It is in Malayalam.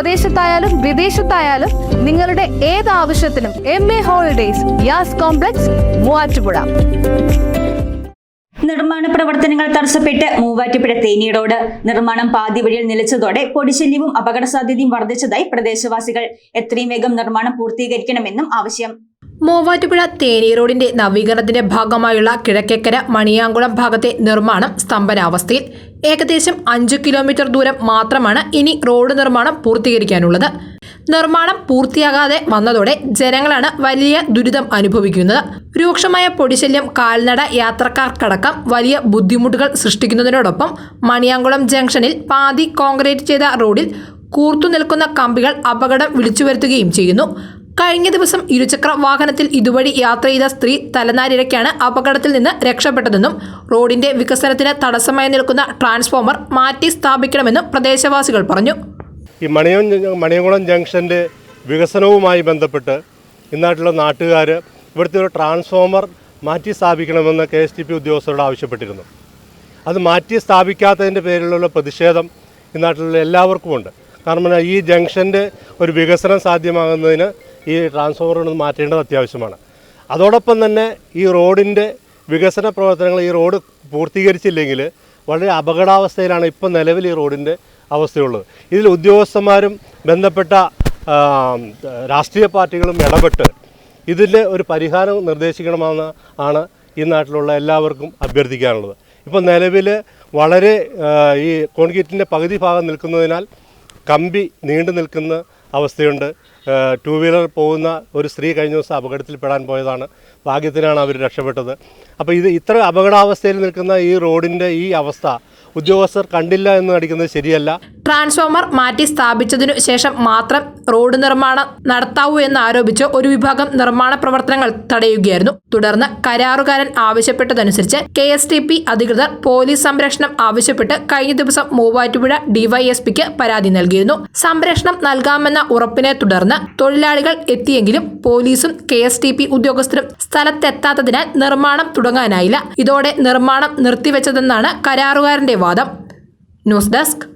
സ്വദേശത്തായാലും വിദേശത്തായാലും നിങ്ങളുടെ ഏത് ആവശ്യത്തിനും M A holidays Yas complex Muvattupuzha. നിർമ്മാണ പ്രവർത്തനങ്ങൾ തടസ്സപ്പെട്ട് മൂവാറ്റുപുഴ തേനീടോട് നിർമ്മാണം പാതി വഴിയിൽ നിലച്ചതോടെ പൊടിശല്യവും അപകട സാധ്യതയും വർദ്ധിച്ചതായി പ്രദേശവാസികൾ. എത്രയും വേഗം നിർമ്മാണം പൂർത്തീകരിക്കണമെന്നും ആവശ്യം. മൂവാറ്റുപുഴ തേനി റോഡിന്റെ നവീകരണത്തിന്റെ ഭാഗമായുള്ള കിഴക്കേക്കര മണിയാങ്കുളം ഭാഗത്തെ നിർമ്മാണം സ്തംഭനാവസ്ഥയിൽ ഏകദേശം അഞ്ച് കിലോമീറ്റർ ദൂരം മാത്രമാണ് ഇനി റോഡ് നിർമ്മാണം പൂർത്തീകരിക്കാനുള്ളത്. നിർമ്മാണം പൂർത്തിയാകാതെ വന്നതോടെ ജനങ്ങളാണ് വലിയ ദുരിതം അനുഭവിക്കുന്നത്. രൂക്ഷമായ പൊടിശല്യം കാൽനട യാത്രക്കാർക്കടക്കം വലിയ ബുദ്ധിമുട്ടുകൾ സൃഷ്ടിക്കുന്നതിനോടൊപ്പം മണിയാങ്കുളം ജംഗ്ഷനിൽ പാതി കോൺക്രീറ്റ് ചെയ്ത റോഡിൽ കൂർത്തു നിൽക്കുന്ന കമ്പികൾ അപകടം വിളിച്ചു വരുത്തുകയും ചെയ്യുന്നു. കഴിഞ്ഞ ദിവസം ഇരുചക്ര വാഹനത്തിൽ ഇതുവഴി യാത്ര ചെയ്ത സ്ത്രീ തലനാരിഴയ്ക്കാണ് അപകടത്തിൽ നിന്ന് രക്ഷപ്പെട്ടതെന്നും റോഡിന്റെ വികസനത്തിന് തടസ്സമായി നിൽക്കുന്ന ട്രാൻസ്ഫോമർ മാറ്റി സ്ഥാപിക്കണമെന്നും പ്രദേശവാസികൾ പറഞ്ഞു. ഈ മണിയോ മണിയംകുളം ജംഗ്ഷന്റെ വികസനവുമായി ബന്ധപ്പെട്ട് ഇന്നായിട്ടുള്ള നാട്ടുകാർ ഇവിടുത്തെ ഒരു ട്രാൻസ്ഫോമർ മാറ്റി സ്ഥാപിക്കണമെന്ന് കെ എസ് ടി പി ഉദ്യോഗസ്ഥരോട് ആവശ്യപ്പെട്ടിരുന്നു. അത് മാറ്റി സ്ഥാപിക്കാത്തതിന്റെ പേരിലുള്ള പ്രതിഷേധം ഇന്നാട്ടിലുള്ള എല്ലാവർക്കുമുണ്ട്. കാരണം ഈ ജംഗ്ഷന്റെ ഒരു വികസനം സാധ്യമാകുന്നതിന് ഈ ട്രാൻസ്ഫോമർ മാറ്റേണ്ടത് അത്യാവശ്യമാണ്. അതോടൊപ്പം തന്നെ ഈ റോഡിന്റെ വികസന പ്രവർത്തനങ്ങൾ ഈ റോഡ് പൂർത്തീകരിച്ചില്ലെങ്കിൽ വളരെ അപകടാവസ്ഥയിലാണ് ഇപ്പം നിലവിൽ ഈ റോഡിന്റെ അവസ്ഥയുള്ളത്. ഇതിൽ ഉദ്യോഗസ്ഥന്മാരും ബന്ധപ്പെട്ട രാഷ്ട്രീയ പാർട്ടികളും ഇടപെട്ട് ഇതിന്റെ ഒരു പരിഹാരം നിർദ്ദേശിക്കണമെന്ന് ആണ് ഈ നാട്ടിലുള്ള എല്ലാവർക്കും അഭ്യർത്ഥിക്കാനുള്ളത്. ഇപ്പോൾ നിലവിൽ വളരെ ഈ കോൺക്രീറ്റിന്റെ പകുതി ഭാഗം നിൽക്കുന്നതിനാൽ കമ്പി നീണ്ടു നിൽക്കുന്ന അവസ്ഥയുണ്ട്. ടൂ വീലർ പോകുന്ന ഒരു സ്ത്രീ കഴിഞ്ഞ ദിവസം അപകടത്തിൽപ്പെടാൻ പോയതാണ്. ഭാഗ്യത്തിനാണ് അവർ രക്ഷപ്പെട്ടത്. അപ്പോൾ ഇത് ഇത്ര അപകടാവസ്ഥയിൽ നിൽക്കുന്ന ഈ റോഡിന്റെ ഈ അവസ്ഥ ഉദ്യോഗസ്ഥർ കണ്ടില്ല എന്ന് നടിക്കുന്നത് ശരിയല്ല. ട്രാൻസ്ഫോമർ മാറ്റി സ്ഥാപിച്ചതിനു ശേഷം മാത്രം റോഡ് നിർമ്മാണം നടത്താവൂ എന്ന് ആരോപിച്ച് ഒരു വിഭാഗം നിർമ്മാണ പ്രവർത്തനങ്ങൾ തടയുകയായിരുന്നു. തുടർന്ന് കരാറുകാരൻ ആവശ്യപ്പെട്ടതനുസരിച്ച് കെ എസ് ടി പി അധികൃതർ പോലീസ് സംരക്ഷണം ആവശ്യപ്പെട്ട് കഴിഞ്ഞ ദിവസം മൂവാറ്റുപുഴ ഡിവൈഎസ്പിക്ക് പരാതി നൽകിയിരുന്നു. സംരക്ഷണം നൽകാമെന്ന ഉറപ്പിനെ തുടർന്ന് തൊഴിലാളികൾ എത്തിയെങ്കിലും പോലീസും കെ എസ് ടി പി ഉദ്യോഗസ്ഥരും സ്ഥലത്തെത്താത്തതിനാൽ നിർമ്മാണം തുടങ്ങാനായില്ല. ഇതോടെ നിർമ്മാണം നിർത്തിവെച്ചതെന്നാണ് കരാറുകാരന്റെ വാദം. News desk